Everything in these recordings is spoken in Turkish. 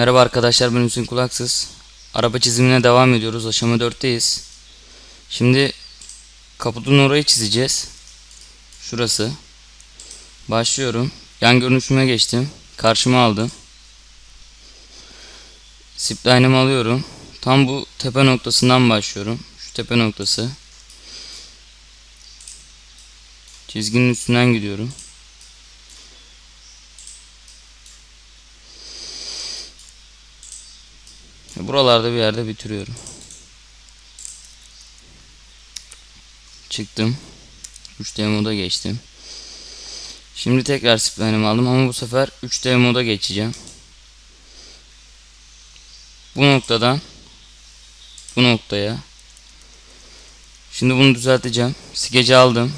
Merhaba arkadaşlar ben Hüseyin Kulaksız. Araba çizimine devam ediyoruz. Aşama 4'teyiz. Şimdi kaputun orayı çizeceğiz. Şurası. Başlıyorum. Yan görünüşüme geçtim. Karşıma aldım. Zipline'ımı alıyorum. Tam bu tepe noktasından başlıyorum. Şu tepe noktası. Çizginin üstünden gidiyorum. Buralarda bir yerde bitiriyorum. Çıktım. 3D moda geçtim. Şimdi tekrar spline'ımı aldım ama bu sefer 3D moda geçeceğim. Bu noktadan bu noktaya Şimdi bunu düzelteceğim. Skeci aldım.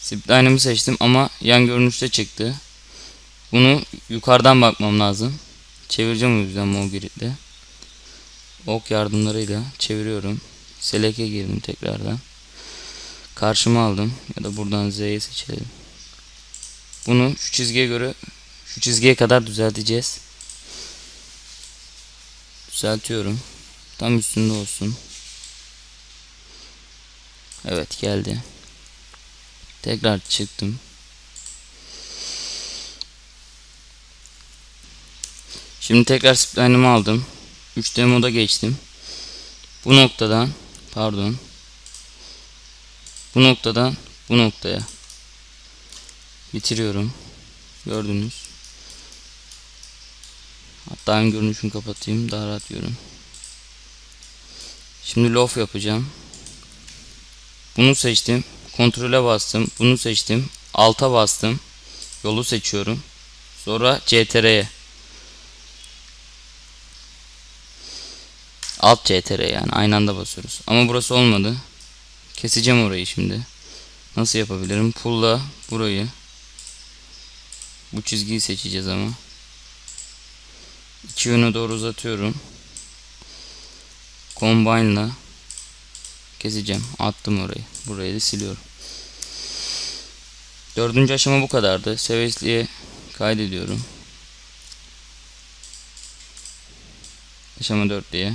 Spline'ımı seçtim ama yan görünüşte çıktı. Bunu yukarıdan bakmam lazım. Çevireceğim o yüzden Mo grid'de ok yardımlarıyla çeviriyorum. Select'e girdim tekrardan. Karşıma aldım ya da buradan Z'yi seçelim. Bunu şu çizgiye göre şu çizgiye kadar düzelteceğiz. Düzeltiyorum. Tam üstünde olsun. Evet geldi. Tekrar çıktım. Şimdi tekrar spline'ımı aldım. 3D moda geçtim. Bu noktadan pardon. Bu noktadan bu noktaya bitiriyorum. Gördünüz. Hatta ön görünüşünü kapatayım daha rahat görün. Şimdi lof yapacağım. Bunu seçtim. Kontrole bastım. Bunu seçtim. Alta bastım. Yolu seçiyorum. Sonra CTR'ye Alt CTR yani aynı anda basıyoruz. Ama burası olmadı. Keseceğim orayı şimdi. Nasıl yapabilirim? Pull'la burayı. Bu çizgiyi seçeceğiz ama. İki yöne doğru uzatıyorum. Combine'la keseceğim. Attım orayı. Burayı da siliyorum. Dördüncü aşama bu kadardı. Sevesli'ye kaydediyorum. Aşama 4 diye.